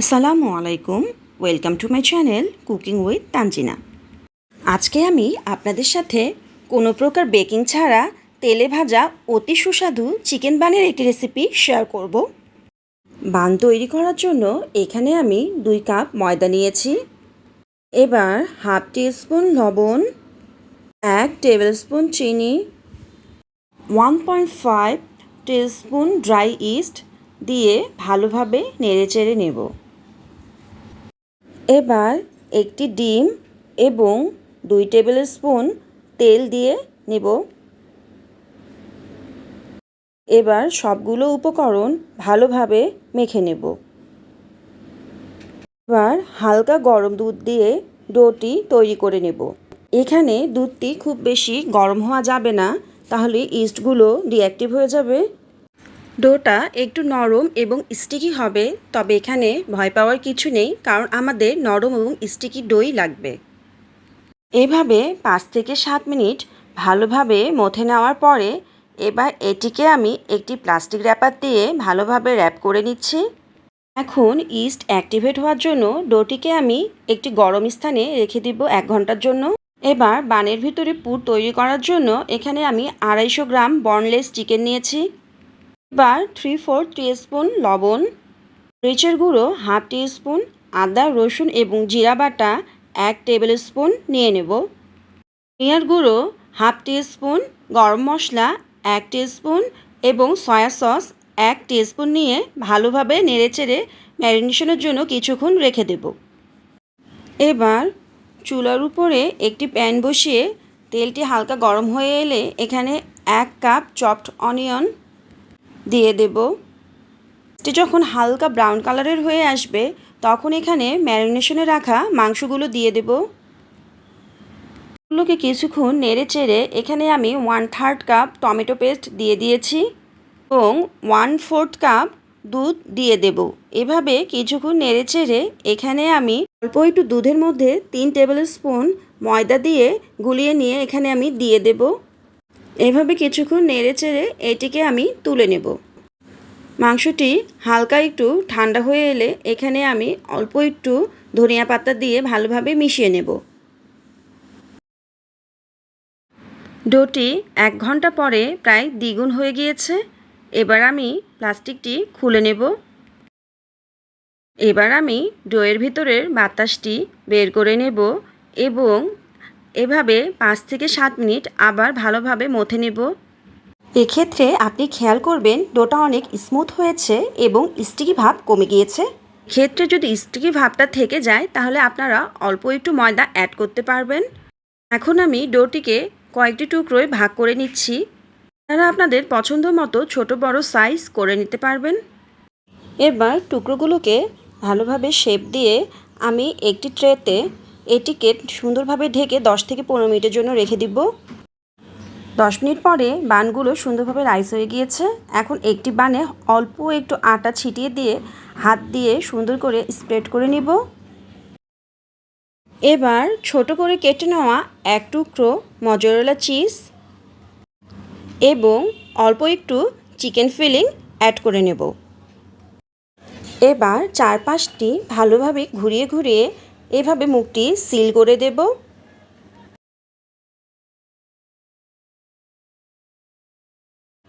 আসসালামু আলাইকুম। Welcome to my channel cooking with Tanzina. আজকে আমি আপনাদের সাথে কোনো প্রকার বেকিং ছাড়া তেলে ভাজা অতি সুস্বাদু চিকেন বানের একটি রেসিপি শেয়ার করব। বান তৈরি করার জন্য এখানে আমি দুই কাপ ময়দা নিয়েছি। এবার হাফ স্পুন লবণ, এক টেবিল স্পুন চিনি one point five spoon dry yeast দিয়ে ভালোভাবে নেড়ে চেড়ে নেব। এবার একটি ডিম এবং দুই টেবিল স্পুন তেল দিয়ে নেব। এবার সবগুলো উপকরণ ভালোভাবে মেখে নেব। এবার হালকা গরম দুধ দিয়ে ডোটি তৈরি করে নেব। এখানে দুধটি খুব বেশি গরম হওয়া যাবে না, তাহলে ইস্টগুলো ডিঅ্যাক্টিভ হয়ে যাবে। ডোটা একটু নরম এবং স্টিকি হবে, তবে এখানে ভয় পাওয়ার কিছু নেই, কারণ আমাদের নরম এবং স্টিকি দই লাগবে। এভাবে পাঁচ থেকে সাত মিনিট ভালোভাবে মথে নেওয়ার পরে এবার এটিকে আমি একটি প্লাস্টিক র্যাপার দিয়ে ভালোভাবে র্যাপ করে নিচ্ছি। এখন ইস্ট অ্যাক্টিভেট হওয়ার জন্য ডোটিকে আমি একটি গরম স্থানে রেখে দিব এক ঘণ্টার জন্য। এবার বানের ভিতরে পুর তৈরি করার জন্য এখানে আমি আড়াইশো গ্রাম বর্নলেস চিকেন নিয়েছি। এবার থ্রি ফোর স্পুন লবণ, মরিচের গুঁড়ো হাফ স্পুন আদা, রসুন এবং জিরা বাটা এক টেবিল স্পুন নিয়ে নেব। ধনিয়ার গুঁড়ো হাফ স্পুন গরম মশলা এক স্পুন এবং সয়া সস এক স্পুন নিয়ে ভালোভাবে নেড়েচেড়ে ম্যারিনেশনের জন্য কিছুক্ষণ রেখে দেব। এবার চুলার উপরে একটি প্যান বসিয়ে তেলটি হালকা গরম হয়ে এলে এখানে এক কাপ চপড অনিয়ন দিয়ে দেব। যখন হালকা ব্রাউন কালারের হয়ে আসবে, তখন এখানে ম্যারিনেশনে রাখা মাংসগুলো দিয়ে দেব। এগুলোকে কিছুক্ষণ নেড়ে চেড়ে এখানে আমি one third cup tomato paste দিয়ে দিয়েছি এবং ওয়ান ফোর্থ কাপ দুধ দিয়ে দেব। এভাবে কিছুক্ষণ নেড়ে চেড়ে এখানে আমি অল্প একটু দুধের মধ্যে তিন টেবিল স্পুন ময়দা দিয়ে গুলিয়ে নিয়ে এখানে আমি দিয়ে দেব। এভাবে কিছুক্ষণ নেড়ে চেড়ে এটিকে আমি তুলে নেব। মাংসটি হালকা একটু ঠান্ডা হয়ে এলে এখানে আমি অল্প একটু ধনিয়া পাতা দিয়ে ভালোভাবে মিশিয়ে নেব। ডোটি এক ঘণ্টা পরে প্রায় দ্বিগুণ হয়ে গিয়েছে। এবার আমি প্লাস্টিকটি খুলে নেব। এবার আমি ডোয়ের ভিতরের বাতাসটি বের করে নেব এবং এভাবে পাঁচ থেকে সাত মিনিট আবার ভালোভাবে মথে নেব। এক্ষেত্রে আপনি খেয়াল করবেন ডোটা অনেক স্মুথ হয়েছে এবং স্টিকি ভাব কমে গিয়েছে। ক্ষেত্রে যদি স্টিকি ভাবটা থেকে যায়, তাহলে আপনারা অল্প একটু ময়দা অ্যাড করতে পারবেন। এখন আমি ডোটিকে কয়েকটি টুকরোয় ভাগ করে নিচ্ছি। তারা আপনাদের পছন্দ মতো ছোট বড় সাইজ করে নিতে পারবেন। এবার টুকরোগুলোকে ভালোভাবে শেপ দিয়ে আমি একটি ট্রেতে এটিকে সুন্দরভাবে ঢেকে দশ থেকে পনেরো মিনিটের জন্য রেখে দিব। দশ মিনিট পরে বানগুলো সুন্দরভাবে রাইস হয়ে গিয়েছে। এখন একটি বানে অল্প একটু আটা ছিটিয়ে দিয়ে হাত দিয়ে সুন্দর করে স্প্রেড করে নিব। এবার ছোট করে কেটে নেওয়া এক টুকরো মজরেলা চিজ এবং অল্প একটু চিকেন ফিলিং অ্যাড করে নেব। এবার চারপাশটি ভালোভাবে ঘুরিয়ে ঘুরিয়ে এভাবে মুখটি সিল করে দেব।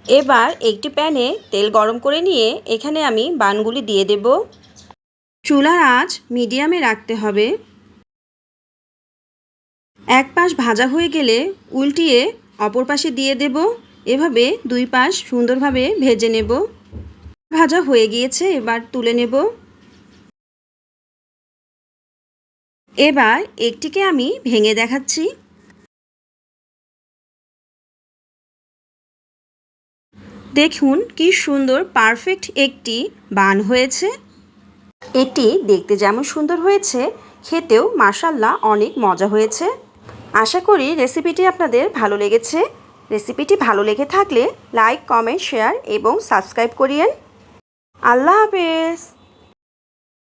এবার একটি প্যানে তেল গরম করে নিয়ে এখানে আমি বানগুলি দিয়ে দেব। চুলার আঁচ মিডিয়ামে রাখতে হবে। এক পাশ ভাজা হয়ে গেলে উল্টিয়ে অপর পাশে দিয়ে দেব। এভাবে দুই পাশ সুন্দরভাবে ভেজে নেব। ভাজা হয়ে গিয়েছে, এবার তুলে নেব। এবার একটিকে আমি ভেঙে দেখাচ্ছি। দেখুন কি সুন্দর পারফেক্ট একটি বান হয়েছে। এটি দেখতে যেমন সুন্দর হয়েছে, খেতেও মাসাল্লাহ অনেক মজা হয়েছে। আশা করি রেসিপিটি আপনাদের ভালো লেগেছে। রেসিপিটি ভালো লেগে থাকলে লাইক, কমেন্ট, শেয়ার এবং সাবস্ক্রাইব করিয়েন। আল্লাহ হাফেজ।